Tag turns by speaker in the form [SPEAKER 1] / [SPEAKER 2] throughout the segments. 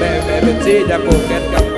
[SPEAKER 1] แม่
[SPEAKER 2] เป็
[SPEAKER 3] น
[SPEAKER 1] ซี่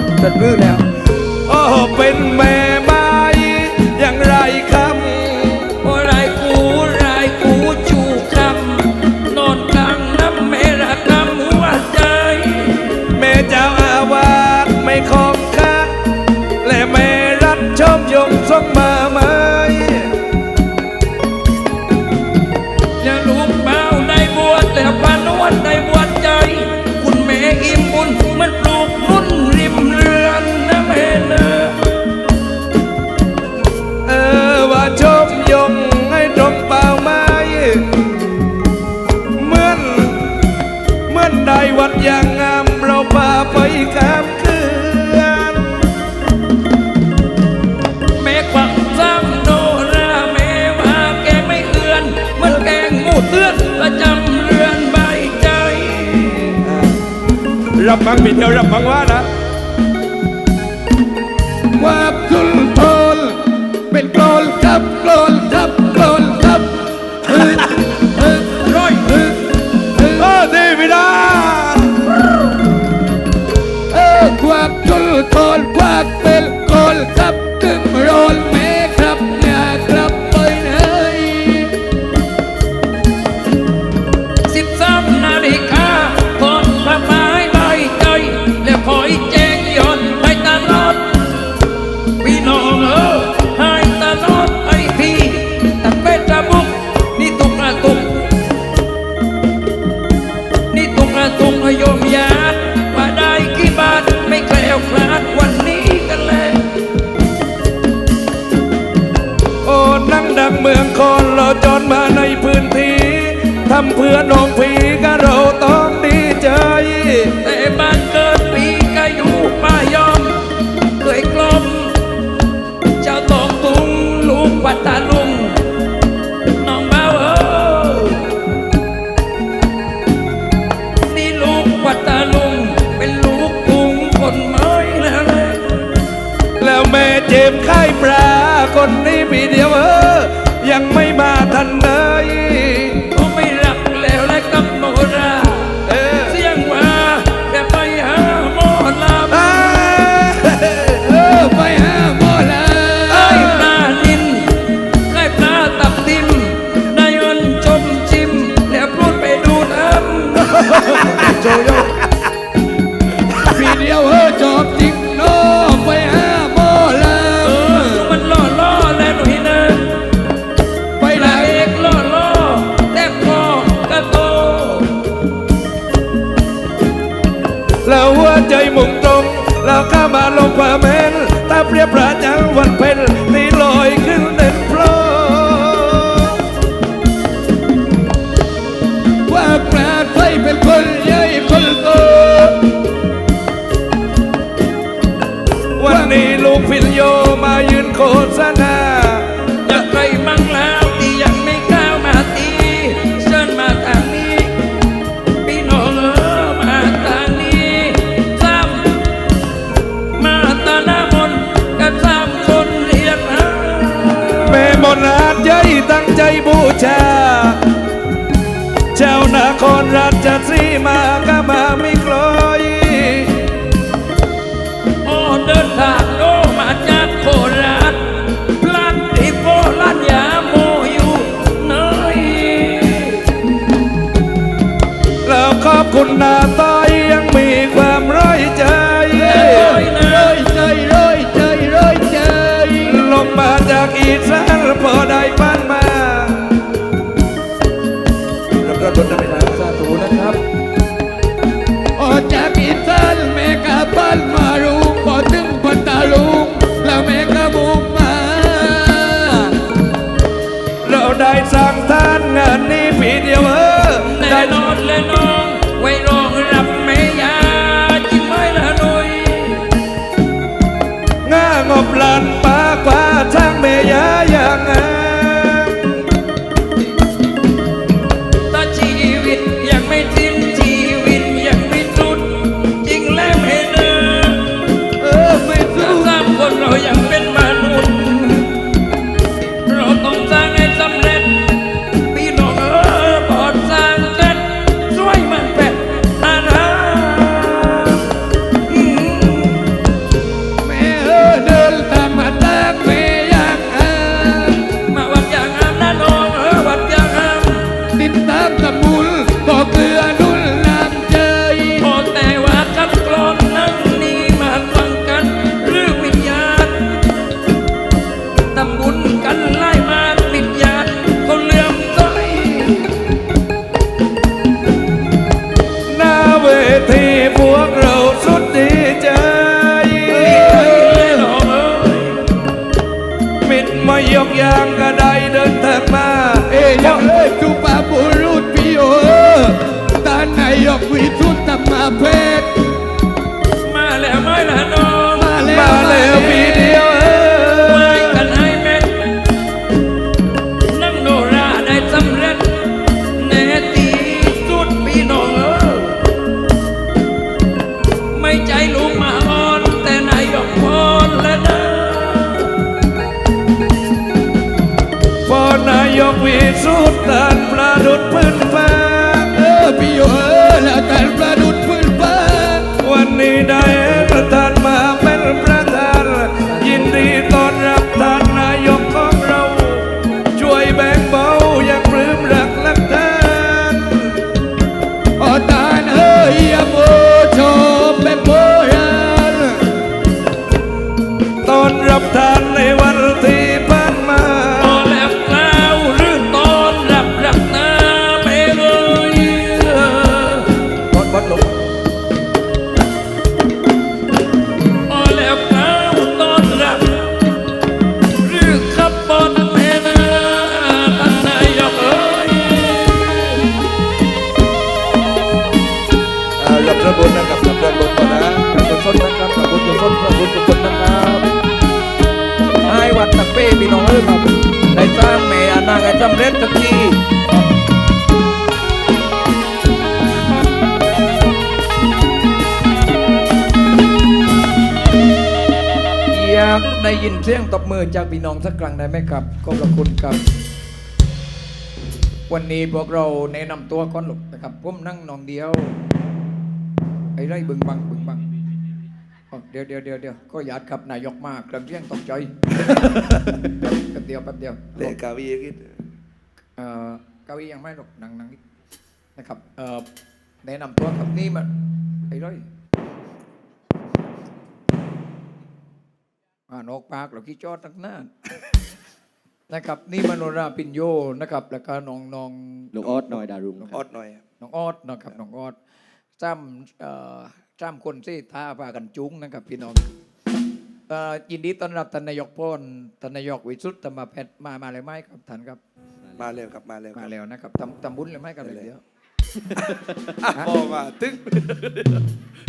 [SPEAKER 1] ด
[SPEAKER 2] ส
[SPEAKER 3] ดรื้
[SPEAKER 2] นแล้
[SPEAKER 1] ว
[SPEAKER 3] โอ้เป็
[SPEAKER 1] น
[SPEAKER 3] แม่
[SPEAKER 1] 方便งบิ
[SPEAKER 2] น
[SPEAKER 3] คน
[SPEAKER 2] นี้ปีเดี
[SPEAKER 1] ย
[SPEAKER 2] ว
[SPEAKER 1] เอ
[SPEAKER 2] อยั
[SPEAKER 1] งไม่ นา
[SPEAKER 2] อ
[SPEAKER 1] ยา
[SPEAKER 3] ก
[SPEAKER 2] ใครมั่
[SPEAKER 1] ง
[SPEAKER 2] แล้ว
[SPEAKER 1] ที่ยั
[SPEAKER 2] งไม่ก้า
[SPEAKER 1] วมา
[SPEAKER 3] ตี
[SPEAKER 2] เชิญมาทางนี้พี่น้องมาทางนี้ซ้ำมาตาหน้ามนกันซ้ำคนเรียนนะ
[SPEAKER 1] แม่มนอาจใจตั้งใจบูชา เจ้านา
[SPEAKER 2] ครรา
[SPEAKER 3] ช
[SPEAKER 2] สีมา কন্যা ยิน
[SPEAKER 3] เสี
[SPEAKER 2] ย
[SPEAKER 4] งตบมือจากพี่น้องสักครั้งได้ไหมครับ ขอบพระคุณครับ วันนี้พวกเราแนะนำตัวก่อนหลกนะครับผมนั่งนองเดียวไอ้ไรบึงบังบึงบังอ๋อเดี๋ยวเดี๋ยวเดี๋ยวเดี๋ยวก็หยาดครับนายกมากเครื่องเสียงตกใจแป๊บเดียวแป๊บเดียว
[SPEAKER 1] เลกาวีกิด
[SPEAKER 4] เอ่อเก้าอี้ยังไม่หรอกนั่งนั่งนิดนะครับเอ่อแนะนำตัวครับนี่มันไอ้ไรานอกปากเราขี้จอดตั้งนานนะครับ นี่มโนราปิญโยนะครับ แล้วก็น้องน้อง
[SPEAKER 5] ลุงออสหน่อยดารุง
[SPEAKER 1] ออดหน่อย
[SPEAKER 4] น้องออดนะครับน้องออดจ้ำเอ่อจ้ำคนที่ท่าพากันจุ้งนะครับ พี่น้องเอ่อยินดีต้อนรับท่านนายกพ่นท่านนายกวิสุทธิ์ธรรมเพชรมามาเลยไหมครับท่านครับ
[SPEAKER 1] มาเร็วครับมาเร็วค
[SPEAKER 4] มา
[SPEAKER 1] รับ
[SPEAKER 4] แล้วนะครับทำทำบุญเลยไหมครับ
[SPEAKER 1] ได้เลย
[SPEAKER 4] เดี๋ยว
[SPEAKER 1] พอมาตึ้ง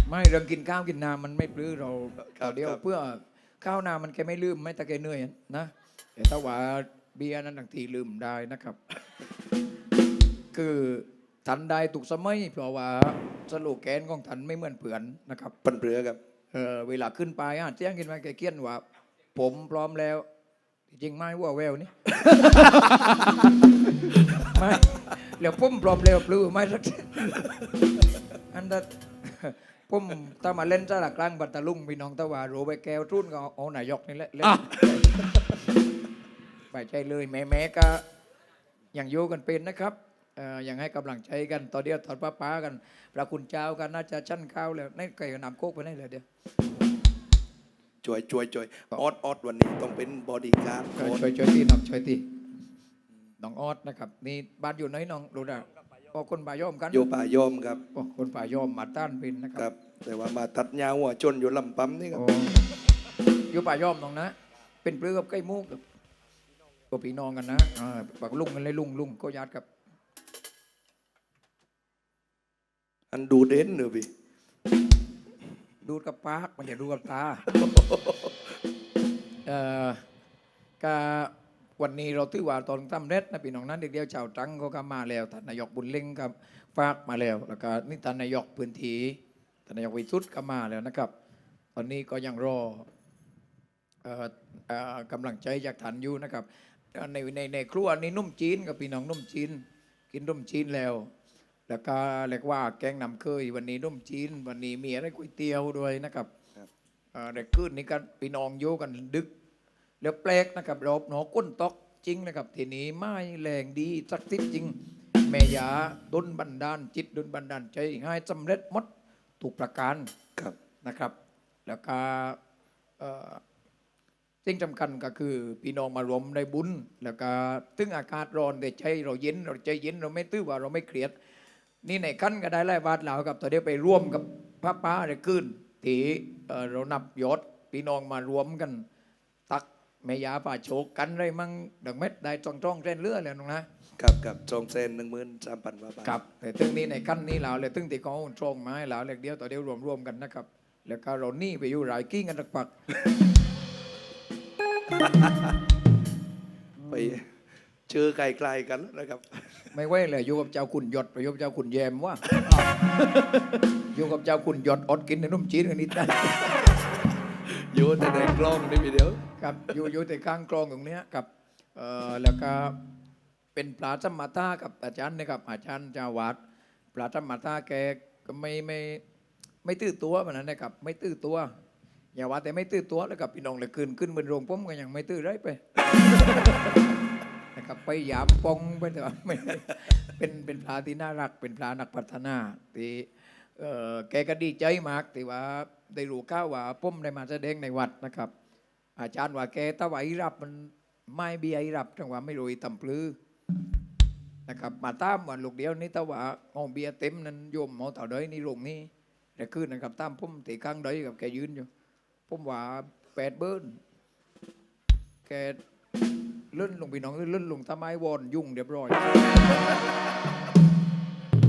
[SPEAKER 4] ไม่เรื่องกินข้าวกินน้ำมันไม่ปลื้อเรา
[SPEAKER 1] ครับ
[SPEAKER 4] เดี๋ยว
[SPEAKER 1] ครับ
[SPEAKER 4] เพื่อ ข้าวน้ำมันแกไม่ลืมไม่ตะแกเหนื่อยนะแต่ถ้าว่าเบียร์นั้นบางทีลืมได้นะครับ คือทันได้ถูกสมัยเพราะว่าสโลแกนของทันไม่เหมือนเผื่อนนะครับ
[SPEAKER 1] ปันเรือครับ
[SPEAKER 4] เออเวลาขึ้นไปอะเสียงกินมาแกเขียนว่า ผมพร้อมแล้ว จริงไหมว่าแววนี่ไม่แล้วผมพร้อมแล้วปลื้มไม่สักทีอันนั้น ผมถ้ามาเล่นซะละกลางบัตตะลุงพี่น้องตะวาโรไปแก้วทุ่นก็เอาเอานายกนี่แหละเล่นไปใจเลยแม่แม่ๆก็ยังโยกันเป็นนะครับเอ่อยังให้กำลังใจกันต่อเดียวถอดป้าป้าๆกันพระคุณเจ้ากันน่าจะชั้นข้าวแล้วนี่ไก่นำโคกไปได้เลยเดียว
[SPEAKER 1] ช่วยช่วยช่วยออดออดวันนี้ต้องเป็นบอดี้การ์ด
[SPEAKER 4] ช่วย
[SPEAKER 1] โค้ช
[SPEAKER 4] ช่วยช่วยตีน้องช่วยตีน้องออดนะครับนี่บ้านอยู่ไหนน้องรู้ได้ โอ้คนป่าย่อมกัน
[SPEAKER 1] โยป่ายอมครับ
[SPEAKER 4] โอ้คนป่าย่อมมาต้านเป็นนะค
[SPEAKER 1] ค
[SPEAKER 4] รั
[SPEAKER 1] รับบแต่ว่ามาตัดยาวหัวจนอยู่ลำปั๊มนี่ครับ
[SPEAKER 4] โอ้อยู่ป่าย่อมน้องนะ เป็นเปลือกกับใกล้มุกกับก็พี่น้องกันนะอ่าปากลุงกันเลยลุงลุงก็ญาติกับ
[SPEAKER 1] อันดูเด่นเนอะพี่
[SPEAKER 4] ดูดกับปากมันจะดูกับตาเอ่อก็ วันนี้เราถือว่าตอนทำเร็จนะพี่น้องนั้นเด็กเดียวชาวตรังก็ก็มาแล้วท่านนายกบุญเล่งกับฝากมาแล้วแล้วก็นี่ท่านนายกพื้นที่ท่านนายกวิสุทธ์ก็มาแล้วนะครับ ตอนนี้ก็ยังรอเอ่อเอ่อกำลังใจจากท่านอยู่นะครับ ในในในครัวนี้นุ่มจีนกับพี่น้องนุ่มจีน กินนุ่มจีนแล้ว แล้วก็เรียกว่าแกงนำเคย วันนี้นุ่มจีน วันนี้มีอะไรก๋วยเตี๋ยวด้วยนะครับเอ่อแต่คืนนี้กันพี่น้องโยกันดึก แล้วแปลกนะครับรอบหนอก้นตอกจริงนะครับทีนี้ไม่แรงดีสักทิศจริง แม่ยาดนบันดาลจิตดนบันดาลใจให้สำเร็จหมดถูกประการ
[SPEAKER 1] ครับ
[SPEAKER 4] นะครับ แล้วก็เอ่อสิ่งสำคัญก็คือพี่น้องมารวมในบุญ แล้วก็ถึงอากาศร้อนแต่ใจเราเย็นเราใจเย็นเราไม่ตื้อว่าเราไม่เครียด นี่ในขั้นก็ได้ไล่บาทเหล่ากับตัวเดียวไปร่วมกับพระป้าในขึ้นที่เอ่อเรานับยศพี่น้องมารวมกันตัก แม่ยาป่าโชกกันไรมั่งดังเม็ดได้จ้องจ้องเส้นเลือดเลยน้องนะ
[SPEAKER 1] กับกับจองเซนหนึ่งหมื่นสามพันบาท
[SPEAKER 4] ครับแต่ตึงนี้ในกั้นนี้แล้วเลยตึงที่เขาตรงมาให้แล้วเล็กเดียวต่อเดียวรวมๆกันนะครับ แล้วก็เรานี่ไปอยู่หลายกิ้งกันสักปัก
[SPEAKER 1] ไปเจอไกลๆกันแล้วนะครับ
[SPEAKER 4] ไม่ไหวเลยอยู่กับเจ้าคุณหยดไปอยู่กับเจ้าคุณแยมว่าอยู่กับเจ้าคุณหยดอดกินในนุ่มจีนกันนิดนะ
[SPEAKER 1] อยู่แต่ในกล้องนี่มีเดียว
[SPEAKER 4] ครับอยู่อยู่แต่ข้างกรองตรงเนี้ยครับเอ่อแล้วก็เป็นปลาจำมาตากับอาจารย์นะครับอาจารย์จาวัดปลาจำมาตาแกก็ไม่ไม่ไม่ตื้อตัวมันนั้นนะครับ ไม่ตื้อตัว อย่าว่าแต่ไม่ตื้อตัวแล้วกับพี่น้องเลยขึ้นขึ้นบนโรงผมก็ยังไม่ตื้อไรไปนะครับไปหยามปองไปแต่ว่าไม่เป็นเป็นปลาที่น่ารัก เป็นปลานักพัฒนาที่เอ่อแกก็ดีใจมากที่ว่า ได้รู้ข้าวว่าผมได้มาแสดงในวัดนะครับ อาจารย์ว่าแกตะไหวรับมันไม่เบียรับจังหวะไม่รู้อีตำปลือนะครับมาตามวันลูกเดียวนี่ตะว่าเอาเบียร์เต็มนั้นโยมเอาต่อเดยนี่ลงนี่แต่คืนนะครับตามผมตีข้างเดยกับแกยืนอยู่ผมว่าแปดเบิ้ลแกเลื่อนลงไปน้องเลื่อนลงทำไมวอนยุ่งเรียบร้อย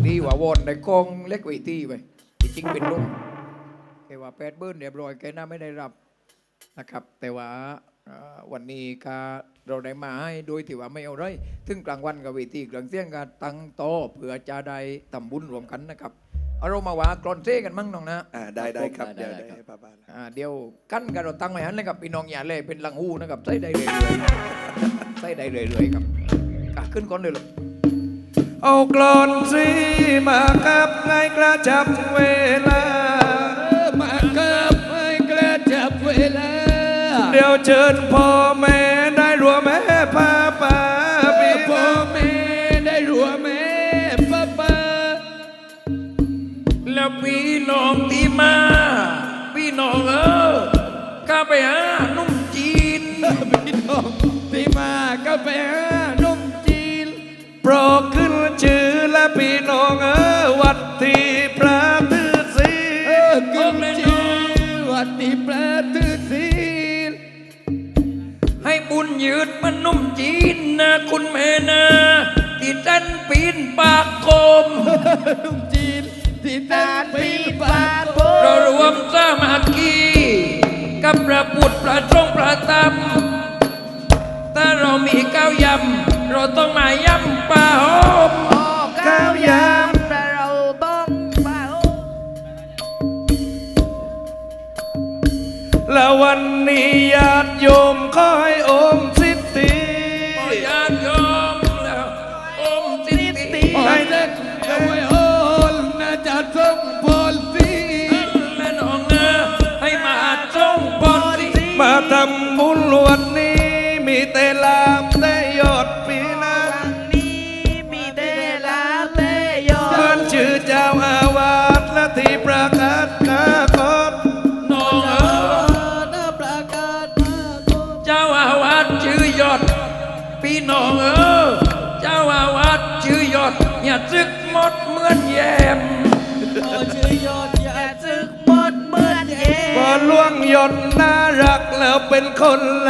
[SPEAKER 4] ดีกว่าวอนในกองเล็กไว้ตีไปที่จริงเป็นลง แกว่าแปดเบิ้ลเรียบร้อยแกน่าไม่ได้รับนะครับ แต่ว่าเอ่อวันนี้ก็เราได้มาให้โดยที่ว่าไม่เอาไรถึงกลางวันกับเวทีกลางเที่ยงก็ตั้งโตะเผื่อจะได้ทำบุญรวมกันนะครับเอาเรามาว่ากรอนเซ่กันมั่งน้องนะ
[SPEAKER 1] อ่าได้ได้ครับ
[SPEAKER 2] ได้
[SPEAKER 1] เดี๋ยว
[SPEAKER 2] ได้
[SPEAKER 1] ได้
[SPEAKER 2] ครับ
[SPEAKER 1] ให้ป้าบ้าน
[SPEAKER 4] อ่าเดี๋ยวกั้นกันเราตั้งไว้หันเลยครับพี่น้องอย่าเลยเป็นลังหูนะครับใส่ได้เรื่อยๆใส่ได้เรื่อยๆครับกะขึ้นก่อนเลยลูก
[SPEAKER 1] เอากลอนสิมากับไงกระจับเวลา
[SPEAKER 3] มากับไม่กระจับเวลา
[SPEAKER 1] เดี๋ยวเชิญพ่อแม่ได้รวมแม่พาป่าปี
[SPEAKER 3] พ่อแม่ได้รัวแม่ป้าป้า
[SPEAKER 2] แล้วพี่น้องที่มา พี่น้องเออข้าไปหานุ่มจีน
[SPEAKER 3] พี่น้องที่มาก็ไปหานุ่มจีน
[SPEAKER 1] โปรดขึ้นชื่อและพี่น้องเออ วัดที่
[SPEAKER 3] ประตูศีล
[SPEAKER 2] ให้บุญยืดมันนุ่มจีนนะคุณแม่นะที่ท่านปีนปากโคม
[SPEAKER 3] นุ่มจีนที่ตั้งปีปากโบ
[SPEAKER 2] เรารวมสามัคคีกับพระพุทธพระสงฆ์พระธรรมถ้าเรามีก้าวยำเราต้องมายำปลาหอม
[SPEAKER 1] ข้าวยา และวันนี้ญาติโยมขอให้โอมสิทธิ
[SPEAKER 2] ขอญาติโยมแล้วอมสิทธิ
[SPEAKER 3] ให้เด็กเอาไว้โอนน่าจะส่งพลสี
[SPEAKER 2] และน้องเออให้มาจงปอนสิ
[SPEAKER 1] มาทำบุญวัน แ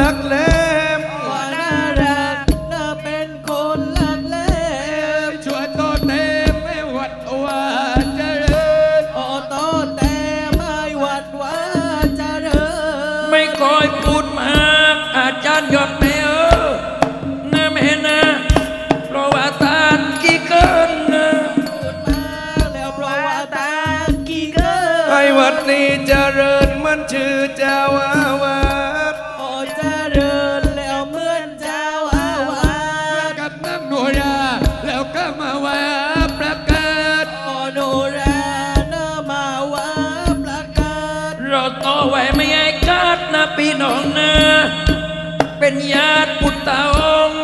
[SPEAKER 1] ตาอ
[SPEAKER 5] ง
[SPEAKER 1] ค์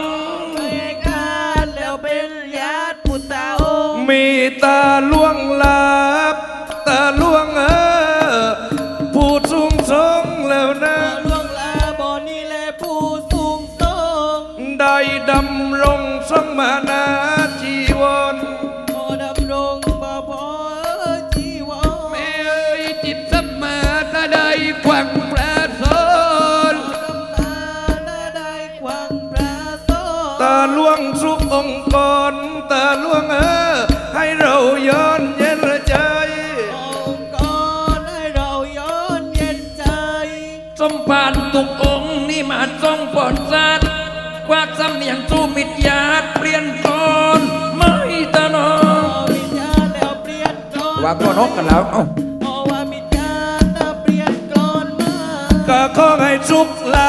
[SPEAKER 3] ไม่
[SPEAKER 2] กาดแล้
[SPEAKER 5] วเป็น
[SPEAKER 2] ญาติพุทธองค์
[SPEAKER 5] มีตา
[SPEAKER 1] ล่วงลา สมภา
[SPEAKER 3] น
[SPEAKER 5] ตุ
[SPEAKER 1] กอ
[SPEAKER 5] งนี่
[SPEAKER 2] มาทรงปอดซาดว่าสำเนียงสู้มิดยาดเปลี่ยนตอนไม่ตะนอ
[SPEAKER 5] น
[SPEAKER 4] ว่าก็นกกันแล้วเอ้า
[SPEAKER 5] ว่ามิดยาแล้เปลี่ยนกลอนมา
[SPEAKER 1] ก็ขอให้สุขลา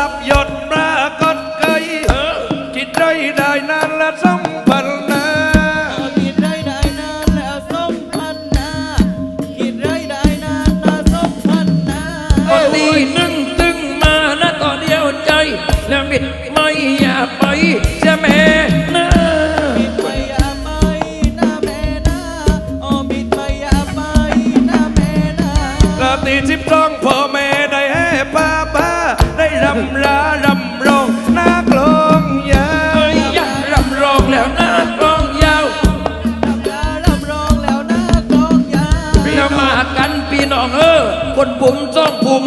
[SPEAKER 2] ผมจ้องผม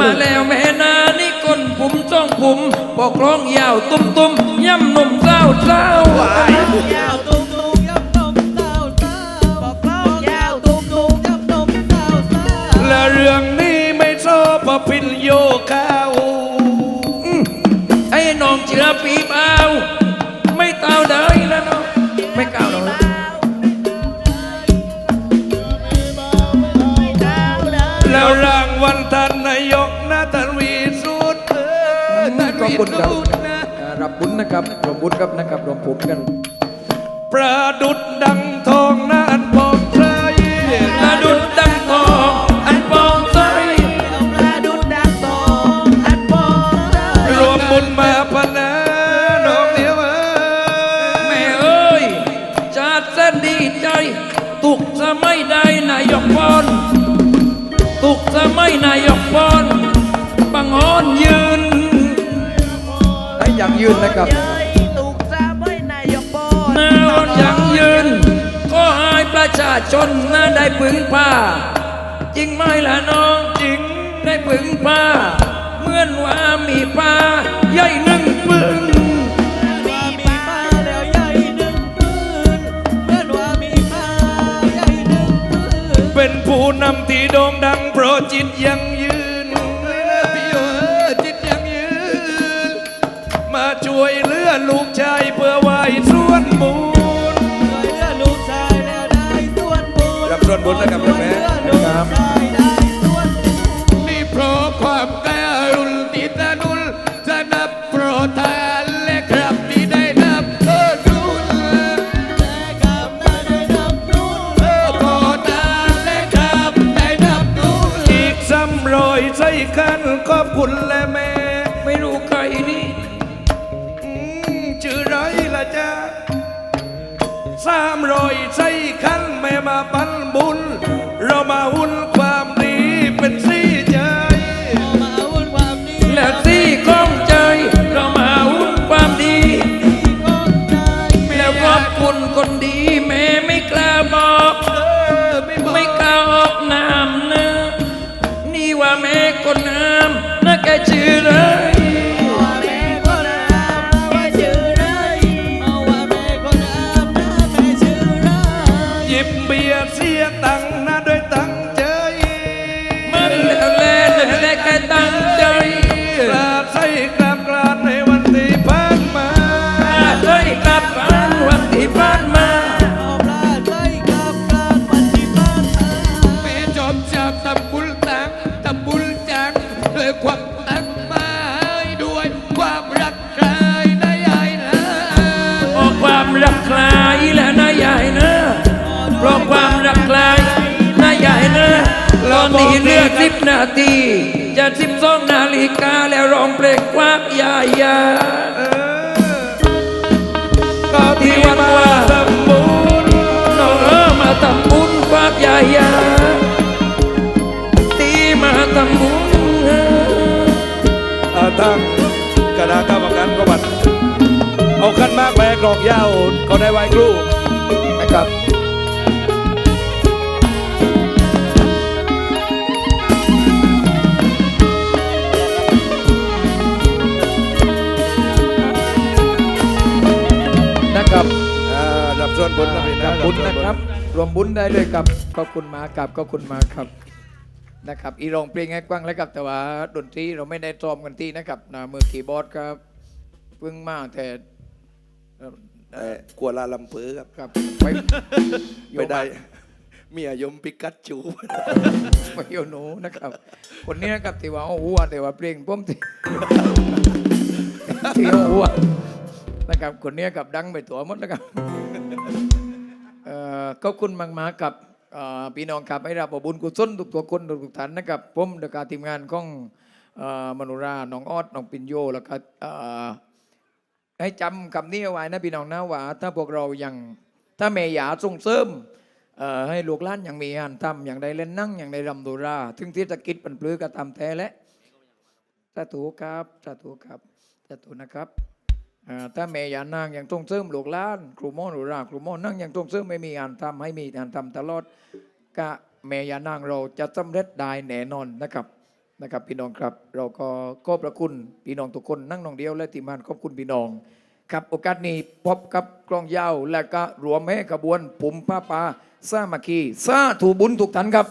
[SPEAKER 2] มาแล้วแม่นานี่ก้นผมจ้องผมปอกร้องยาวตุ้มตุ้มย่ำหนุ่มเจ้าเจ้า
[SPEAKER 5] บุ
[SPEAKER 1] ญ
[SPEAKER 4] ครับรับบุญนะครับรวมบุญครับนะครับรวมผมกัน
[SPEAKER 1] ประดุด ยืนนะ
[SPEAKER 5] ค
[SPEAKER 1] รับนายอ
[SPEAKER 2] นยังยืน
[SPEAKER 5] ก็หาย
[SPEAKER 2] ประชาชนน่าได้ปึงผ้า จริงไหมล่ะน้องจริงได้ปึงผ้าเหมื่อนว่ามีผ้าย่ยหนึ่งปึง
[SPEAKER 5] มีป้าแล้วใหญ่หนึ่งปืนเมื่อนว่ามีป้าใหญ่หนึ่งปืน
[SPEAKER 1] เป็นผู้นำที่โด่งดังเพราะจิตยัง อลูกชายเพื่อไว้ส่วนบุญ
[SPEAKER 5] เหลือลูกชายแล้วได้ส่วนบุญ
[SPEAKER 1] รับส่วนบุญนะครับ
[SPEAKER 5] ตีมาตำบุญ
[SPEAKER 3] อาตั้งกระดา
[SPEAKER 5] ษก
[SPEAKER 3] รร
[SPEAKER 1] มการก็บัดเอา
[SPEAKER 2] ขั้นมาก
[SPEAKER 1] แบก
[SPEAKER 2] ร
[SPEAKER 5] อ
[SPEAKER 2] กยาว
[SPEAKER 5] เขา
[SPEAKER 3] ได้ไว้ครูนะ
[SPEAKER 2] ครับนะค
[SPEAKER 1] รั
[SPEAKER 2] บ
[SPEAKER 1] รับส่วนบนนะพี่นะ
[SPEAKER 4] บุญนะครับ รวมบุญได้เลยครับขอบคุณมากครับขอบคุณมากครับนะครับอีรองเพลงให้กว้างแล้วครับแต่ว่าดนตรีเราไม่ได้ซ้อมกันที่นะครับนะมือคีย์บอร์ดครับเพิ่งมาแต่เอ่อ
[SPEAKER 1] เอ่อกัวลาลัมเปอร์ครับ
[SPEAKER 4] ครับไป
[SPEAKER 1] ไปได้ เมียยมปิกัดจู
[SPEAKER 4] ไปโยหนูนะครับคนนี้นะครับที่ว่าเอาหัวแต่ว่าเพลงผมที่ ที่เอาหัวนะครับคนนี้กับดังไปตัวหมดนะครับเอ่อ ขอบคุณมากๆกับพี่น้องครับให้รับบุญกุศลทุกตัวคนทุกท่านนะครับผมเดกาทีมงานของมโนุราน้องออดน้องปิญโยแล้วก็ให้จำคำนี้เอาไว้นะพี่น้องนะว่าถ้าพวกเรายังถ้าเมยาส่งเสริมให้ลูกล้านยังมีงานทำอย่างใดเล่นนั่งอย่างใดรำโดรา ถึงที่จะกิจปันปลื้อก็ตามแท้และสาธุครับสาธุครับสาธุนะครับ ถ้าแม่ยานางยังต้องเสริมลูกล้าน ครูหมอหนูราครูหมอนั่งยังต้องเสริมไม่มีงานทำให้มีงานทำตลอดกะแม่ยานางเราจะสำเร็จได้แน่นอนนะครับนะครับพี่น้องครับ เราก็ขอบพระคุณพี่น้องทุกคนนั่งนองเดียวและทีมงานขอบคุณพี่น้อง ครับโอกาสนี้พบกับกลองยาวและก็รวมให้กระบวนปุ่มผ้าป่าสามัคคีสาถูบุญทุกท่านครับ